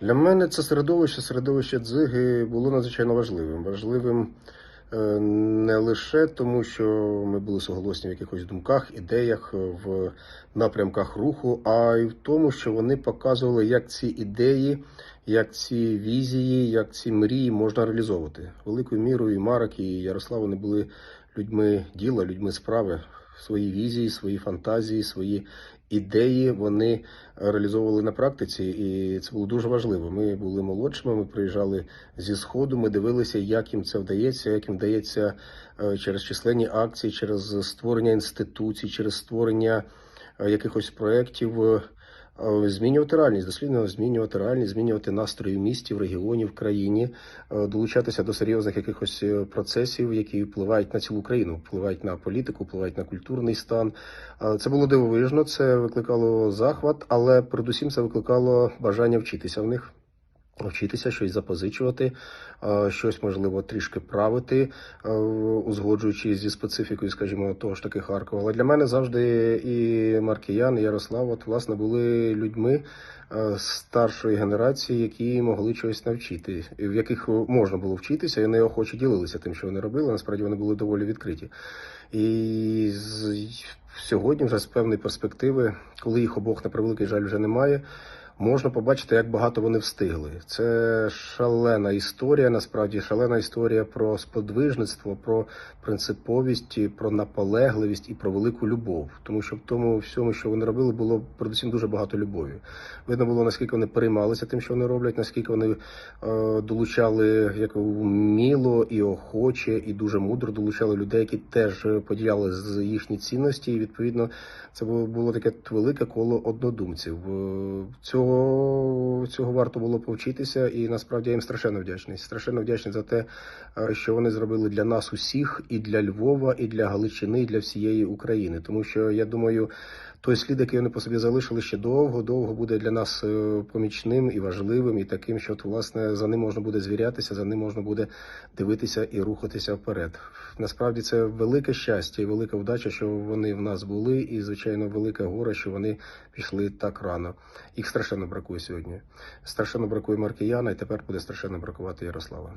Для мене це середовище, середовище дзиги було надзвичайно важливим. Важливим е, не лише тому, що ми були соголосні в якихось думках, ідеях, е, в напрямках руху, а й в тому, що вони показували, як ці ідеї, як ці візії, як ці мрії можна реалізовувати. Великою мірою і Марок, і Ярослав вони були людьми діла, людьми справи. Свої візії, свої фантазії, свої ідеї вони реалізовували на практиці, і це було дуже важливо. Ми були молодшими. Ми приїжджали зі сходу. Ми дивилися, як їм це вдається, як їм вдається е, через численні акції, через створення інституцій, через створення е, якихось проєктів. Е, Змінювати реальність, дослідно змінювати реальність, змінювати настрої в місті, в регіоні, в країні, е, долучатися до серйозних якихось е, процесів, які впливають на цілу країну, впливають на політику, впливають на культурний стан. Це було дивовижно, це викликало захват, але передусім це викликало бажання вчитися в них. Вчитися щось запозичувати, щось можливо трішки правити, е, узгоджуючи зі специфікою, скажімо, того ж таки Харкова. Але для мене завжди і Маркіян, і Ярослав, от власне були людьми е, старшої генерації, які могли чогось навчити, в яких можна було вчитися, і вони охоче ділилися тим, що вони робили. Насправді вони були доволі відкриті. І сьогодні, вже з певної перспективи, коли їх обох на превеликий жаль вже немає. Можна побачити, як багато вони встигли. Це шалена історія, насправді шалена історія про сподвижництво, про принциповість, про наполегливість і про велику любов. Тому що в тому всьому, що вони робили, було передусім дуже багато любові. Видно було, наскільки вони переймалися тим, що вони роблять, наскільки вони е, долучали як вміло і охоче, і дуже мудро долучали людей, які теж поділяли з їхні цінності. І відповідно це було, таке велике коло однодумців. Е, Цього цього варто було повчитися, і насправді я їм страшенно вдячний. Страшенно вдячний за те, е, що вони зробили для нас усіх, і для Львова, і для Галичини, і для всієї України. Тому що я думаю, той слід, який вони по собі залишили, ще довго, довго буде для нас е, помічним і важливим, і таким, що власне за ним можна буде звірятися, за ним можна буде дивитися і рухатися вперед. Насправді це велике щастя і велика вдача, що вони в нас були, і звичайно, велике горе, що вони пішли так рано. Їх страшенно бракує сьогодні. Страшенно бракує Маркіяна, і тепер буде страшенно бракувати Ярослава.